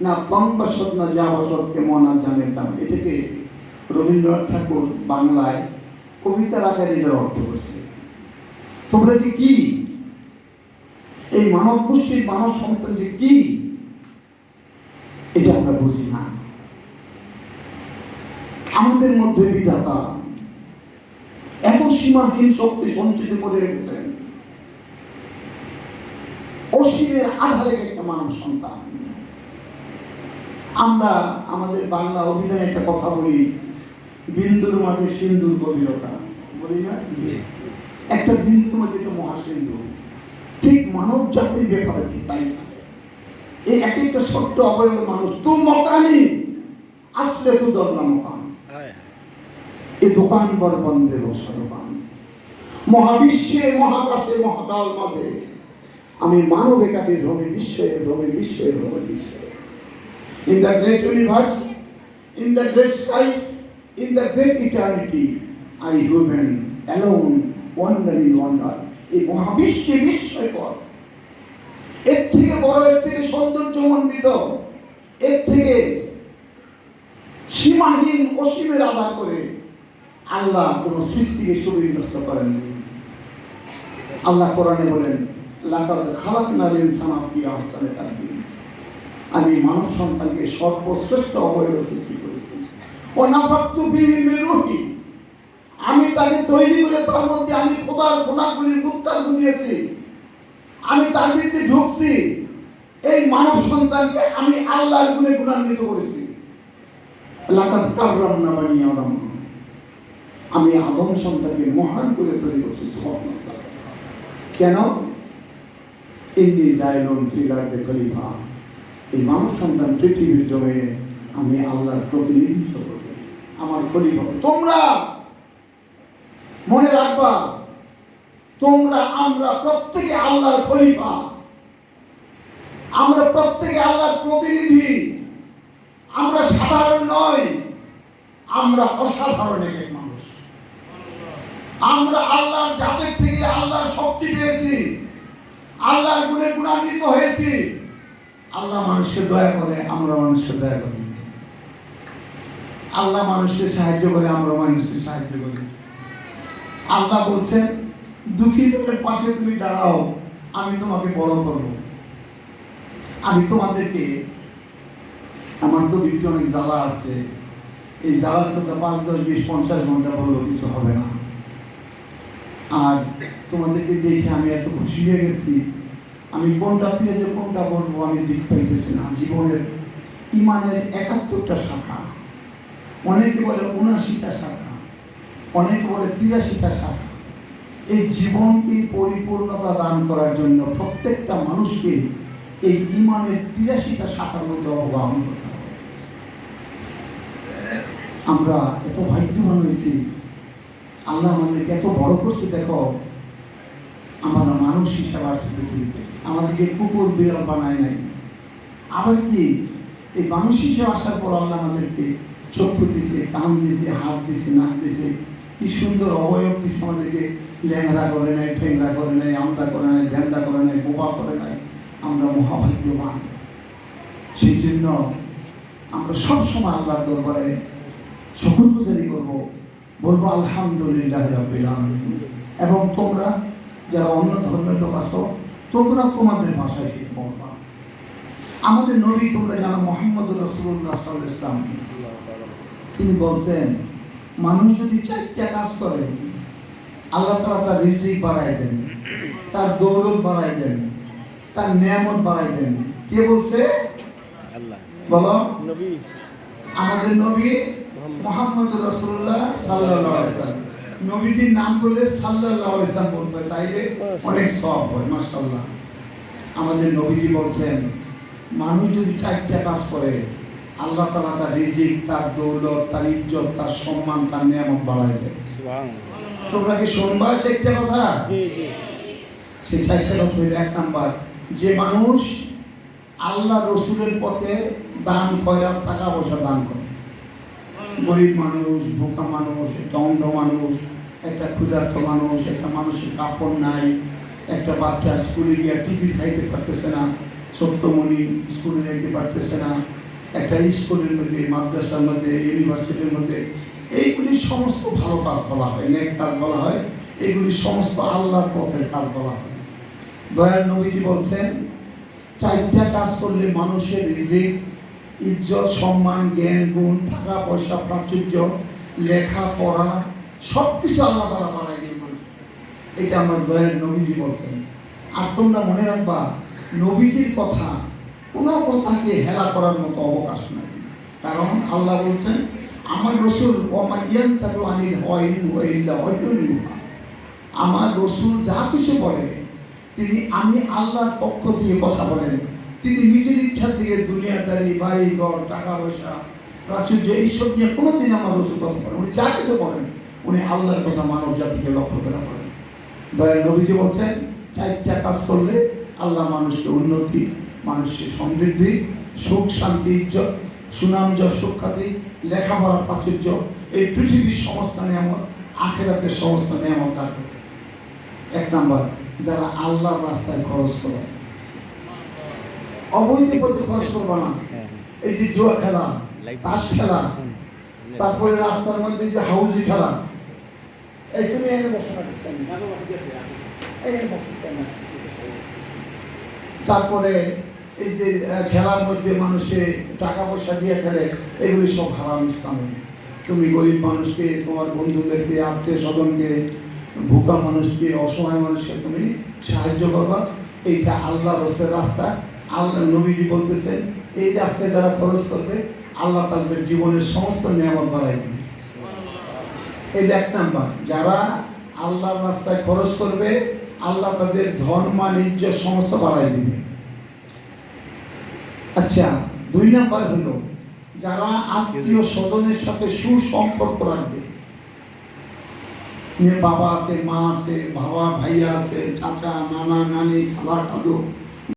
না, কম না, যা কেমন আর এটাকে রবীন্দ্রনাথ ঠাকুর বাংলায় কবিতার আকারে এটার অর্থ করছে তোমরা যে কি? এই মানব গোষ্ঠীর মানব সন্তান যে কি? এটা আমরা বুঝি না। আমাদের মধ্যে বিধাতা এত সীমাহীন শক্তি সঞ্চিত করে রেখেছেন। অসীমের আধারে একটা মানব সন্তান। আমরা আমাদের বাংলা অভিধানে একটা কথা বলি বিন্দুর মাঝে সিন্ধুর গভীরতা। বলি না? একটা বিন্দুর মাঝে একটা মহাসিন্ধু। ঠিক মানব জাতির ব্যাপারে ঠিক তাই। এই এক একটা ছোট্ট অবয়ব মানুষ তু মকানি আসলে তু দরলা মকান এ দোকান বর বন্ধে বসা দোকান মহাবিশ্বে মহাকাশে মহাকাল মাঝে আমি মানব একাকে ভ্রমে বিশ্বে ভ্রমে বিশ্বে ভ্রমে বিশ্বে in the great universe in the great skies in the great eternity I human alone wonder in wonder এই মহাবিশ্বে বিস্ময়কর এর থেকে বড়, এর থেকে সৌন্দর্যমণ্ডিত, এর থেকে সীমাহীন অসীমের আধার করে আল্লাহ কোন সৃষ্টিকে সুবিন্যস্ত করেননি। আল্লাহ কোরআনে বলেন আমি মানব সন্তানকে সর্বশ্রেষ্ঠ অবয়ব সৃষ্টি করেছি। ও নাফাকতু আমি তাকে তৈরি করে তার মধ্যে আমি খোদার গুণাগুলির গুপ্তার গুনিয়েছি। আমি তার ভিতরে ঢুকছি। এই মানব সন্তানকে আমি আল্লাহর গুণে গুণান্বিত করেছি। আমি আদম সন্তানকে মহান করে তৈরি করছি। কেন? ইন্দি জাইলুন ফিলার খলিফা। এই মানব সন্তান পৃথিবীর জমিনে আমি আল্লাহর প্রতিনিধিত্ব করবে। আমার খলিফা, তোমরা মনে রাখবা, তোমরা, আমরা প্রত্যেকে আল্লাহর খলিফা। আমরা প্রত্যেকে আল্লাহর প্রতিনিধি। আমরা সাধারণ নয় আমরা অসাধারণ এক মানুষ। আমরা আল্লাহর জাতের আল্লাহর গুণে গুণান্বিত হয়েছি। আল্লাহ মানুষকে দয়া করে, আমরা মানুষকে দয়া করি। আল্লাহ মানুষকে সাহায্য করে, আমরা মানুষকে সাহায্য করি। আল্লাহ বলছেন, দুঃখী জনের পাশে তুমি দাঁড়াও, আমি তোমাকে বড় করব। আমি তোমাদেরকে, আমার তো বিরুদ্ধে অনেক জ্বালা আছে। এই জ্বালার কথা পাঁচ, দশ, বিশ, পঞ্চাশ ঘণ্টা বললেও কিছু হবে না। আর তোমাদেরকে দেখে আমি এত খুশি হয়ে গেছি। আমি কোনটা থেকে যে কোনটা বলব, আমি দিক পাইতেছি না। জীবনের ইমানের একাত্তরটা শাখা, অনেকে বলে উনআশিটা শাখা, অনেকে বলে তিরাশিটা শাখা। এই জীবনকে পরিপূর্ণতা দান করার জন্য প্রত্যেকটা মানুষকে এই ইমানের তিরাশিটা শাখার মধ্যে অবগাহন করতে হবে। আমরা এত ভাগ্যবান হয়েছি। আল্লাহ আমাদেরকে এত বড় করছে, দেখো, আমরা মানুষ হিসাবে আসছে পৃথিবীতে। আমাদেরকে কুকুর, বিড়াল বানায় নাই। আবার কি? এই মানুষ হিসেবে আসার পর আল্লাহ আমাদেরকে চক্ষু দিছে কান দিছে, হাত দিছে, নাক দিছে। কি সুন্দর অবয়ব দিছে আমাদেরকে। ল্যাংরা করে নাই ঠেংরা করে নাই আমদা করে নাই ধ্যান্দা করে নাই, বোবা করে নাই। আমরা মহাভাগ্যবান। সেই জন্য আমরা সবসময় আল্লাহর দরবারে শুকুর গুজারি করব। বলব আলহামদুলিল্লাহ এবং তোমরা যারা অন্য ধর্মের লোক আছো তোমরা তোমাদের ভাষায় ঠিক বলবা আমাদের নবী তোমরা জানো মোহাম্মদ রসুল্লাহ ইসলাম তিনি বলছেন মানুষ যদি চারটা কাজ করে আল্লাহ তাআলা তার রিজিক বাড়াই দেন তার দৌলত বাড়াই দেন তার নিয়ামত বাড়াই দেন। কে বলছে? আল্লাহ। বলো। আমাদের নবী মোহাম্মদ রসুল্লাহ সাল্লাল্লাহু আলাইহি নবীজির নাম করলে সাল্লাল্লাহু আলাইহি ওয়াসাল্লাম বলতে হয় তাইলে অনেক সব হয় মাশাআল্লাহ। আমাদের নবীজি বলছেন মানুষ যদি চারটা কাজ করে আল্লাহ তাআলা তার রিজিক তার দৌলত তার ইজ্জত তার সম্মান তার নিয়ামত বাড়ায় দেয়। তোমরা কি শুনবা চারটা কথা? সেই চারটা কথা হইল এক নাম্বার যে মানুষ আল্লাহ রসুলের পথে দান খয়রাত টাকা পয়সা দান করে। গরিব মানুষ, বোকা মানুষ একটা অন্ধ মানুষ, একটা ক্ষুধার্ত মানুষ, একটা মানুষের কাপড় নাই, একটা বাচ্চা স্কুলে গিয়ে টিফিন খাইতে পারতেছে না ছোট্টমণি স্কুলে যাইতে পারতেছে না, একটা স্কুলের মধ্যে, মাদ্রাসার মধ্যে, ইউনিভার্সিটির মধ্যে, এইগুলি সমস্ত ভালো কাজ বলা হয়, নেক কাজ বলা হয়, এইগুলি সমস্ত আল্লাহর পথের কাজ বলা হয়। দয়ার নবীজি বলছেন, চারটা কাজ করলে মানুষের রিজিক ইজ্জত, সম্মান, জ্ঞান, গুণ, টাকা, পয়সা, প্রাচুর্য লেখাপড়া সব কিছু আল্লাহ তারা বানাই দিয়ে এটা আমার দয়ার নবীজি বলছেন। আর তোমরা মনে রাখবা, নবীজির কথা, কোনো কথাকে হেলা করার মতো অবকাশ নাই। কারণ আল্লাহ বলছেন, আমার রসুল তাকু আমার রসুল যা কিছু বলে, তিনি আমি আল্লাহর পক্ষ দিয়ে কথা বলেন। তিনি নিজের ইচ্ছা থেকে দুনিয়াদারি বাড়ি, ঘর, টাকা পয়সা, প্রাচুর্য, এইসব নিয়ে কোনোদিন আমার রসুল কথা বলেন উনি যা কিছু বলেন, উনি আল্লাহর কথা মানব জাতিকে লক্ষ্য করে বলেন দয়াল নবীজি বলছেন, চারটা কাজ করলে আল্লাহ মানুষকে উন্নতি মানুষের সমৃদ্ধি, সুখ, শান্তি, ইজ্জত, সুনাম, যশ সুখ্যাতি লেখাপড়ার প্রাচুর্য, এই পৃথিবীর সমস্ত নিয়ামত, আখেরাতের সমস্ত নিয়ামত দান। এক নাম্বার, যারা আল্লাহর রাস্তায় খরচ করে অবৈধ পথে খরচ করবে না। হ্যাঁ এই যে জুয়া খেলা তাস খেলা তারপরে রাস্তার মধ্যে যে হাউজি খেলা এই তুমি? এই তারপরে এই যে খেলার মধ্যে মানুষে টাকা পয়সা দিয়ে খেলে এগুলি সব হারাম ইসলামে। তুমি গরিব মানুষকে তোমার বন্ধুদেরকে আত্মীয় স্বজনকে ভুকা মানুষকে অসহায় মানুষকে তুমি সাহায্য করবা। এইটা আল্লাহ রস্তের রাস্তা। আল্লাহ নবীজি বলতেছেন, এই রাস্তায় যারা খরচ করবে, আল্লাহ তাদের জীবনের সমস্ত নিয়ামত বাড়াই দিবে। এটা এক নাম্বার, যারা আল্লাহর রাস্তায় খরচ করবে, আল্লাহ তাদের ধন সমস্ত বাড়াই দিবে। আচ্ছা দুই নাম্বার হলো, যারা আত্মীয় স্বজনের সাথে সুসম্পর্ক রাখবে বাবা আছে, মা আছে, বাবা, ভাইয়া আছে, চাচা, নানা, নানি, খালা, খালু